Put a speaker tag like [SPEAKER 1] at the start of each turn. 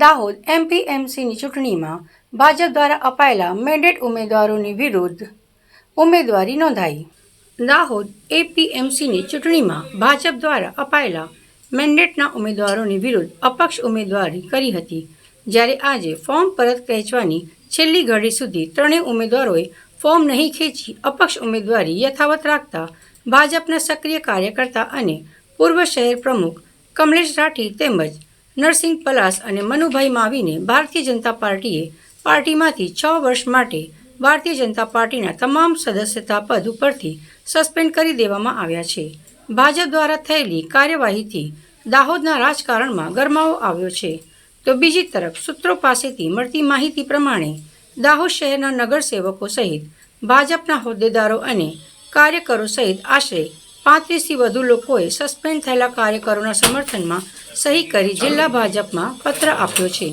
[SPEAKER 1] દાહોદ એમપીએમસીની ચૂંટણીમાં ભાજપ દ્વારા અપાયેલા મેન્ડેટ ઉમેદવારોની વિરુદ્ધ ઉમેદવારી નોંધાઈ. દાહોદ એપીએમસીની ચૂંટણીમાં ભાજપ દ્વારા અપાયેલા મેન્ડેટના ઉમેદવારોની વિરુદ્ધ અપક્ષ ઉમેદવારી કરી હતી, જ્યારે આજે ફોર્મ પરત ખેંચવાની છેલ્લી ઘડી સુધી ત્રણેય ઉમેદવારોએ ફોર્મ નહીં ખેંચી અપક્ષ ઉમેદવારી યથાવત રાખતા ભાજપના સક્રિય કાર્યકર્તા અને પૂર્વ શહેર પ્રમુખ કમલેશ રાઠી તેમજ નરસિંહ પલાસ અને મનુભાઈ માવીને ભારતીય જનતા પાર્ટીએ પાર્ટીમાંથી છ વર્ષ માટે ભારતીય જનતા પાર્ટીના તમામ સદસ્યતા પદ ઉપરથી સસ્પેન્ડ કરી દેવામાં આવ્યા છે. ભાજપ દ્વારા થયેલી કાર્યવાહીથી દાહોદના રાજકારણમાં ગરમાવો આવ્યો છે. તો બીજી તરફ સૂત્રો પાસેથી મળતી માહિતી પ્રમાણે દાહોદ શહેરના નગરસેવકો સહિત ભાજપના હોદ્દેદારો અને કાર્યકરો સહિત આશરે પાંત્રીસથી વધુ લોકોએ સસ્પેન્ડ થયેલા કાર્યકરોના સમર્થનમાં સહી કરી જિલ્લા ભાજપમાં પત્ર આપ્યો છે.